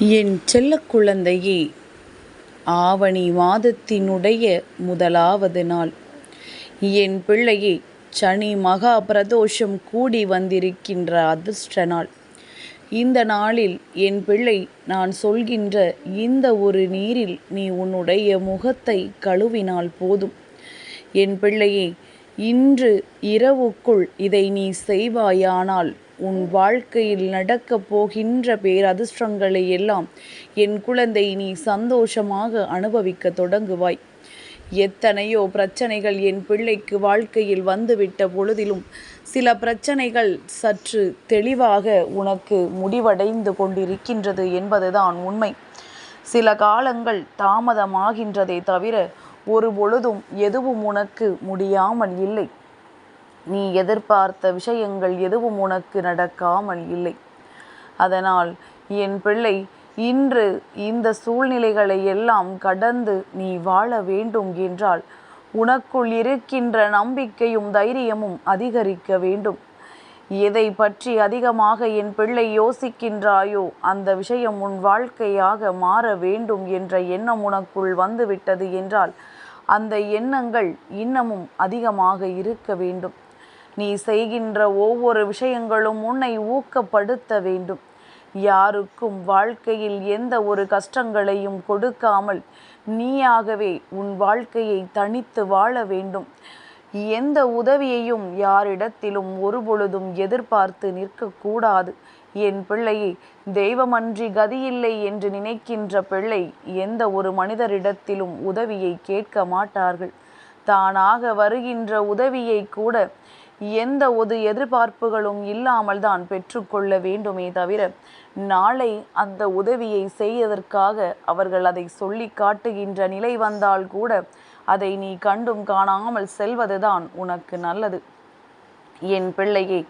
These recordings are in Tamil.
என் செல்ல குழந்தையே ஆவணி மாதத்தினுடைய முதலாவது நாள். என் பிள்ளையே சனி மகா பிரதோஷம் கூடி வந்திருக்கின்ற அதிர்ஷ்ட நாள். இந்த நாளில் என் பிள்ளை நான் சொல்கின்ற இந்த ஒரு நீரில் நீ உன்னுடைய முகத்தை கழுவினால் போதும். என் பிள்ளையே இன்று இரவுக்குள் இதை நீ செய்வாயானால் உன் வாழ்க்கையில் நடக்கப் போகின்ற பேரதிர்ஷ்டங்களை எல்லாம் என் குழந்தை நீ சந்தோஷமாக அனுபவிக்க தொடங்குவாய். எத்தனையோ பிரச்சனைகள் என் பிள்ளைக்கு வாழ்க்கையில் வந்துவிட்ட பொழுதிலும் சில பிரச்சனைகள் சற்று தெளிவாக உனக்கு முடிவடைந்து கொண்டிருக்கின்றது என்பதுதான் உண்மை. சில காலங்கள் தாமதமாகின்றதே தவிர ஒரு பொழுதும் எதுவும் உனக்கு முடியாமல் இல்லை. நீ எதிர்பார்த்த விஷயங்கள் எதுவும் உனக்கு நடக்காமல் இல்லை. அதனால் என் பிள்ளை இன்று இந்த சூழ்நிலைகளை எல்லாம் கடந்து நீ வாழ வேண்டும் என்றால் உனக்குள் இருக்கின்ற நம்பிக்கையும் தைரியமும் அதிகரிக்க வேண்டும். எதை பற்றி அதிகமாக என் பிள்ளை யோசிக்கின்றாயோ அந்த விஷயம் உன் வாழ்க்கையாக மாற வேண்டும் என்ற எண்ணம் உனக்குள் வந்துவிட்டது என்றால் அந்த எண்ணங்கள் இன்னமும் அதிகமாக இருக்க வேண்டும். நீ செய்கின்ற ஒவ்வொரு விஷயங்களும் உன்னை ஊக்கப்படுத்த வேண்டும். யாருக்கும் வாழ்க்கையில் எந்த ஒரு கஷ்டங்களையும் கொடுக்காமல் நீயாகவே உன் வாழ்க்கையை தனித்து வாழ வேண்டும். எந்த உதவியையும் யாரிடத்திலும் ஒருபொழுதும் எதிர்பார்த்து நிற்கக்கூடாது. என் பிள்ளையை தெய்வமன்றி கதியில்லை என்று நினைக்கின்ற பிள்ளை எந்த ஒரு மனிதரிடத்திலும் உதவியை கேட்க மாட்டார்கள். தானாக வருகின்ற உதவியை கூட எந்த ஒரு எதிர்பார்ப்புகளும் இல்லாமல் தான் பெற்றுக்கொள்ள வேண்டுமே தவிர நாளை அந்த உதவியை செய்வதற்காக அவர்கள் அதை சொல்லி காட்டுகின்ற நிலை வந்தால் கூட அதை நீ கண்டும் காணாமல் செல்வதுதான் உனக்கு நல்லது. என் பிள்ளையே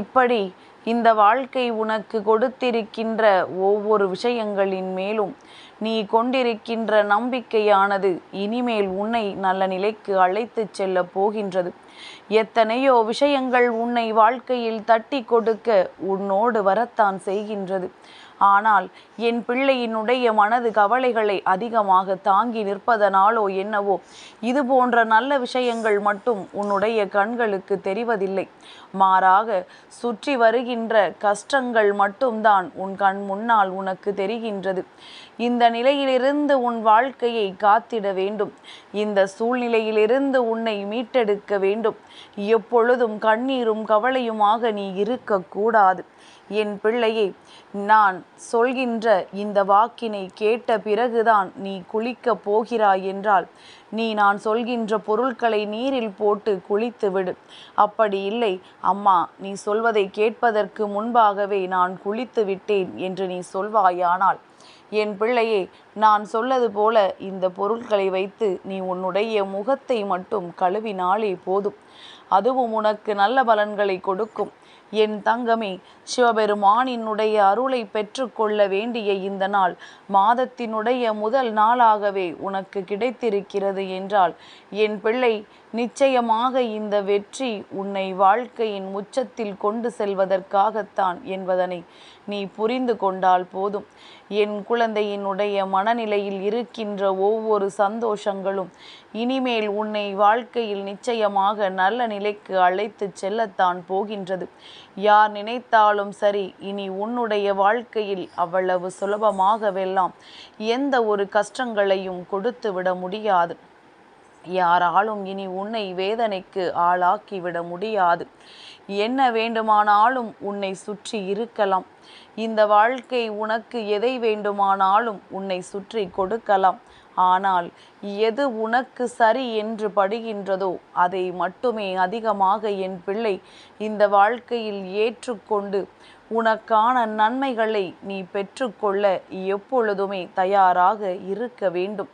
இப்படி இந்த வாழ்க்கை உனக்கு கொடுத்திருக்கின்ற ஒவ்வொரு விஷயங்களின் மேலும் நீ கொண்டிருக்கின்ற நம்பிக்கையானது இனிமேல் உன்னை நல்ல நிலைக்கு அழைத்துச் செல்ல போகின்றது. எத்தனையோ விஷயங்கள் உன்னை வாழ்க்கையில் தட்டி கொடுக்க உன்னோடு வரத்தான் செய்கின்றது. ஆனால் என் பிள்ளையினுடைய மனது கவலைகளை அதிகமாக தாங்கி நிற்பதனாலோ என்னவோ இது போன்ற நல்ல விஷயங்கள் மட்டும் உன்னுடைய கண்களுக்கு தெரிவதில்லை. மாறாக சுற்றி வருகின்ற கஷ்டங்கள் மட்டும்தான் உன் கண் முன்னால் உனக்கு தெரிகின்றது. இந்த நிலையிலிருந்து உன் வாழ்க்கையை காத்திட வேண்டும். இந்த சூழ்நிலையிலிருந்து உன்னை மீட்டெடுக்க வேண்டும். எப்பொழுதும் கண்ணீரும் கவலையுமாக நீ இருக்கக்கூடாது. என் பிள்ளையை நான் சொல்கின்ற இந்த வாக்கினை கேட்ட பிறகுதான் நீ குளிக்கப் போகிறாய் என்றால் நீ நான் சொல்கின்ற பொருட்களை நீரில் போட்டு குளித்து விடு. அப்படி இல்லை. அம்மா நீ சொல்வதை கேட்பதற்கு முன்பாகவே நான் குளித்து விட்டேன் என்று நீ சொல்வாயானால். என் பிள்ளையே நான் சொல்லது போல இந்த பொருட்களை வைத்து நீ உன்னுடைய முகத்தை மட்டும் கழுவினாலே போதும். அதுவும் உனக்கு நல்ல பலன்களை கொடுக்கும். என் தங்கமே சிவபெருமானினுடைய அருளை பெற்றுக்கொள்ள வேண்டிய இந்த நாள் மாதத்தினுடைய முதல் நாளாகவே உனக்கு கிடைத்திருக்கிறது என்றால் என் பிள்ளை நிச்சயமாக இந்த வெற்றி உன்னை வாழ்க்கையின் உச்சத்தில் கொண்டு செல்வதற்காகத்தான் என்பதனை நீ புரிந்து கொண்டால் போதும். என் குழந்தையினுடைய மனநிலையில் இருக்கின்ற ஒவ்வொரு சந்தோஷங்களும் இனிமேல் உன்னை வாழ்க்கையில் நிச்சயமாக நல்ல நிலைக்கு அழைத்து செல்லத்தான் போகின்றது. யார் நினைத்தாலும் சரி இனி உன்னுடைய வாழ்க்கையில் அவ்வளவு சுலபமாகவெல்லாம் எந்த ஒரு கஷ்டங்களையும் கொடுத்து விட முடியாது. யாராலும் இனி உன்னை வேதனைக்கு ஆளாக்கிவிட முடியாது. என்ன வேண்டுமானாலும் உன்னை சுற்றி இருக்கலாம். இந்த வாழ்க்கை உனக்கு எதை வேண்டுமானாலும் உன்னை சுற்றி கொடுக்கலாம். ஆனால் எது உனக்கு சரி என்று படுகின்றதோ அதை மட்டுமே அதிகமாக என் பிள்ளை இந்த வாழ்க்கையில் ஏற்றுக்கொண்டு உனக்கான நன்மைகளை நீ பெற்றுக்கொள்ள எப்பொழுதுமே தயாராக இருக்க வேண்டும்.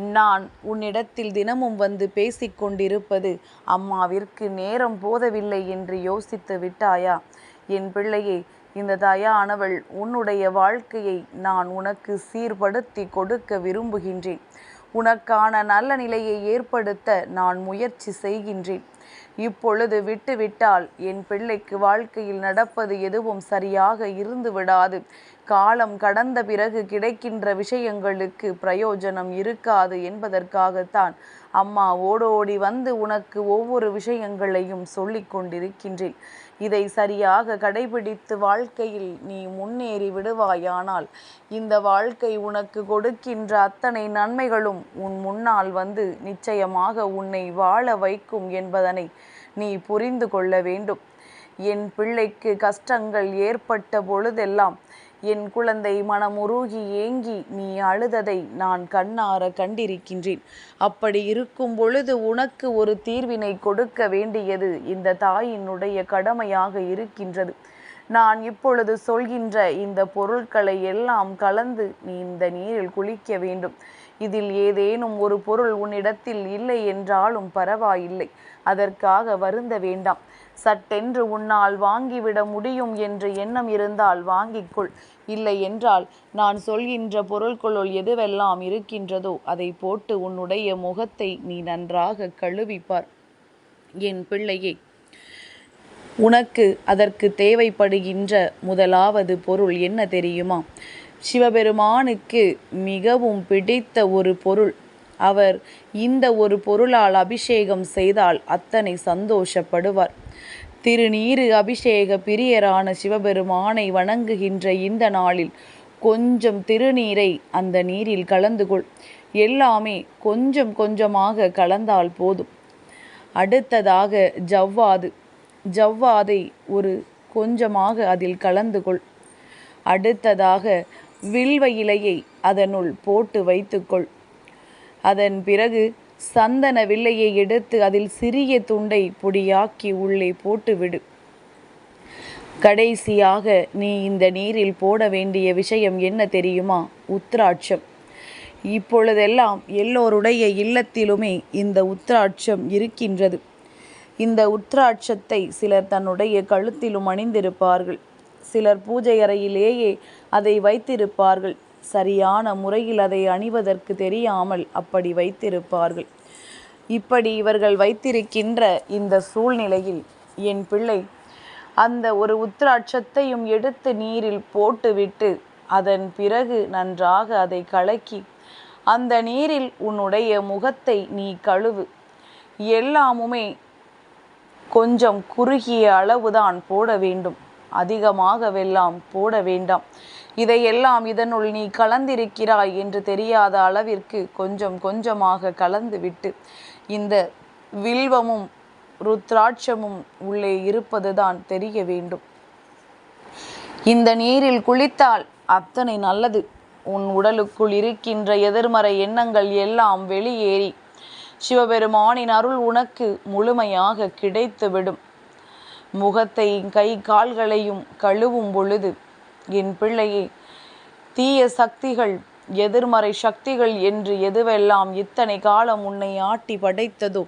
நான் உன்னிடத்தில் தினமும் வந்து பேசிக்கொண்டிருப்பது அம்மாவிற்கு நேரம் போதவில்லை என்று யோசித்து விட்டாயா? என் பிள்ளையே இந்த தயானவள் உன்னுடைய வாழ்க்கையை நான் உனக்கு சீர்படுத்தி கொடுக்க விரும்புகின்றேன். உனக்கான நல்ல நிலையை ஏற்படுத்த நான் முயற்சி செய்கின்றேன். இப்பொழுது விட்டுவிட்டால் என் பிள்ளைக்கு வாழ்க்கையில் நடப்பது எதுவும் சரியாக இருந்து விடாது காலம் கடந்த பிறகு கிடைக்கின்ற விஷயங்களுக்கு பிரயோஜனம் இருக்காது என்பதற்காகத்தான் அம்மா ஓடோடி வந்து உனக்கு ஒவ்வொரு விஷயங்களையும் சொல்லிக் கொண்டிருக்கின்றேன். இதை சரியாக கடைபிடித்து வாழ்க்கையில் நீ முன்னேறி விடுவாயானால் இந்த வாழ்க்கை உனக்கு கொடுக்கின்ற அத்தனை நன்மைகளும் உன் முன்னால் வந்து நிச்சயமாக உன்னை வாழ வைக்கும் என்பதனை நீ புரிந்து கொள்ள வேண்டும். என் பிள்ளைக்கு கஷ்டங்கள் ஏற்பட்ட பொழுதெல்லாம் என் குழந்தை மனமுருகி ஏங்கி நீ அழுததை நான் கண்ணார கண்டிருக்கின்றேன். அப்படி இருக்கும் பொழுது உனக்கு ஒரு தீர்வினை கொடுக்க வேண்டியது இந்த தாயினுடைய கடமையாக இருக்கின்றது. நான் இப்பொழுது சொல்கின்ற இந்த பொருட்களை எல்லாம் கலந்து நீ இந்த நீரில் குளிக்க வேண்டும். இதில் ஏதேனும் ஒரு பொருள் உன்னிடத்தில் இல்லை என்றாலும் பரவாயில்லை. அதற்காக வருந்த வேண்டாம். சட்டென்று உன்னால் வாங்கிவிட முடியும் என்று எண்ணம் இருந்தால் வாங்கிக்கொள். இல்லை என்றால் நான் சொல்கின்ற பொருட்களுள் எதுவெல்லாம் இருக்கின்றதோ அதை போட்டு உன்னுடைய முகத்தை நீ நன்றாக கழுவிப்பார். என் பிள்ளையே உனக்கு அதற்கு தேவைப்படுகின்ற முதலாவது பொருள் என்ன தெரியுமா? சிவபெருமானுக்கு மிகவும் பிடித்த ஒரு பொருள். அவர் இந்த ஒரு பொருளால் அபிஷேகம் செய்தால் அத்தனை சந்தோஷப்படுவார். திருநீரு அபிஷேக பிரியரான சிவபெருமானை வணங்குகின்ற இந்த நாளில் கொஞ்சம் திருநீரை அந்த நீரில் கலந்து கொள். எல்லாமே கொஞ்சம் கொஞ்சமாக கலந்தால் போதும். அடுத்ததாக ஜவ்வாது. ஜவ்வாதை ஒரு கொஞ்சமாக அதில் கலந்து கொள். அடுத்ததாக வில்வ இலையை அதனுள் போட்டு வைத்துக்கொள் அதன் பிறகு சந்தன வில்லையை எடுத்து அதில் சிறிய துண்டை பொடியாக்கி உள்ளே போட்டுவிடு. கடைசியாக நீ இந்த நீரில் போட வேண்டிய விஷயம் என்ன தெரியுமா? உத்ராட்சம். இப்பொழுதெல்லாம் எல்லோருடைய இல்லத்திலுமே இந்த உத்ராட்சம் இருக்கின்றது. இந்த உத்ராட்சத்தை சிலர் தன்னுடைய கழுத்திலும் அணிந்திருப்பார்கள். சிலர் பூஜை அறையிலேயே அதை வைத்திருப்பார்கள். சரியான முறையில் அதை அணிவதற்கு தெரியாமல் அப்படி வைத்திருப்பார்கள். இப்படி இவர்கள் வைத்திருக்கின்ற இந்த சூழ்நிலையில் என் பிள்ளை அந்த ஒரு உத்திராட்சத்தையும் எடுத்து நீரில் போட்டுவிட்டு அதன் பிறகு நன்றாக அதை கலக்கி அந்த நீரில் உன்னுடைய முகத்தை நீ கழுவு. எல்லாமுமே கொஞ்சம் குறுகிய அளவுதான் போட வேண்டும். அதிகமாகவெல்லாம் போட வேண்டாம். இதையெல்லாம் இதனுள் நீ கலந்திருக்கிறாய் என்று தெரியாத அளவிற்கு கொஞ்சம் கொஞ்சமாக கலந்துவிட்டு இந்த வில்வமும் ருத்ராட்சமும் உள்ளே இருப்பதுதான் தெரிய வேண்டும். இந்த நீரில் குளித்தால் அத்தனை நல்லது. உன் உடலுக்குள் இருக்கின்ற எதிர்மறை எண்ணங்கள் எல்லாம் வெளியேறி சிவபெருமானின் அருள் உனக்கு முழுமையாக கிடைத்துவிடும். முகத்தை கை கால்களையும் கழுவும் பொழுது என் பிள்ளையே தீய சக்திகள் எதிர்மறை சக்திகள் என்று எதுவெல்லாம் இத்தனை காலம் உன்னை ஆட்டி படைத்ததோ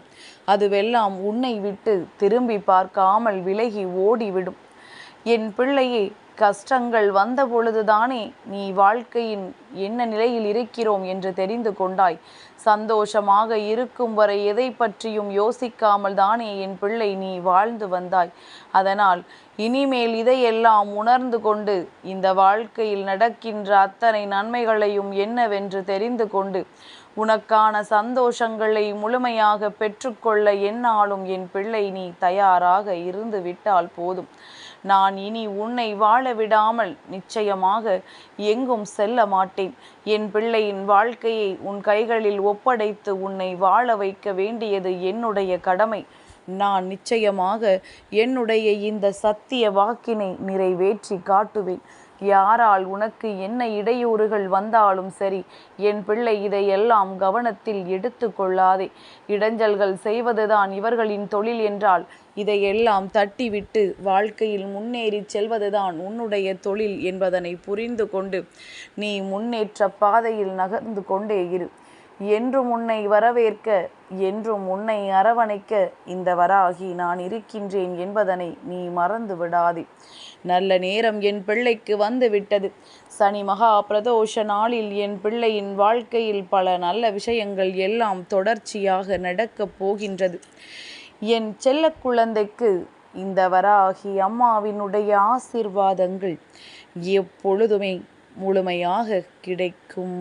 அதுவெல்லாம் உன்னை விட்டு திரும்பி பார்க்காமல் விலகி ஓடிவிடும். என் பிள்ளையே கஷ்டங்கள் வந்த பொழுதுதானே நீ வாழ்க்கையின் என்ன நிலையில் இருக்கிறோம் என்று தெரிந்து கொண்டாய். சந்தோஷமாக இருக்கும் வரை எதை பற்றியும் யோசிக்காமல் தானே என் பிள்ளை நீ வாழ்ந்து வந்தாய். அதனால் இனிமேல் இதையெல்லாம் உணர்ந்து கொண்டு இந்த வாழ்க்கையில் நடக்கின்ற அத்தனை நன்மைகளையும் என்னவென்று தெரிந்து கொண்டு உனக்கான சந்தோஷங்களை முழுமையாக பெற்றுக்கொள்ள என்னாலும் என் பிள்ளை நீ தயாராக இருந்து விட்டால் போதும். நான் இனி உன்னை வாழ விடாமல் நிச்சயமாக எங்கும் செல்ல மாட்டேன். என் பிள்ளையின் வாழ்க்கையை உன் கைகளில் ஒப்படைத்து உன்னை வாழ வைக்க வேண்டியது என்னுடைய கடமை. நான் நிச்சயமாக என்னுடைய இந்த சத்திய வாக்கினை நிறைவேற்றி காட்டுவேன். யாரால் உனக்கு என்ன இடையூறுகள் வந்தாலும் சரி என் பிள்ளை இதையெல்லாம் கவனத்தில் எடுத்து கொள்ளாதே. இடைஞ்சல்கள் செய்வதுதான் இவர்களின் தொழில் என்றால் இதையெல்லாம் தட்டிவிட்டு வாழ்க்கையில் முன்னேறி செல்வதுதான் உன்னுடைய தொழில் என்பதனை புரிந்து கொண்டு நீ முன்னேற்ற பாதையில் நகர்ந்து கொண்டே இரு. என்றும் உன்னை வரவேற்க என்றும் உன்னை அரவணைக்க இந்த வராகி நான் இருக்கின்றேன் என்பதனை நீ மறந்து விடாதே. நல்ல நேரம் என் பிள்ளைக்கு வந்து விட்டது. சனி மகா பிரதோஷ நாளில் என் பிள்ளையின் வாழ்க்கையில் பல நல்ல விஷயங்கள் எல்லாம் தொடர்ச்சியாக நடக்கப் போகின்றது. என் செல்ல குழந்தைக்கு இந்த வராகி அம்மாவினுடைய ஆசிர்வாதங்கள் எப்பொழுதுமே முழுமையாக கிடைக்கும்.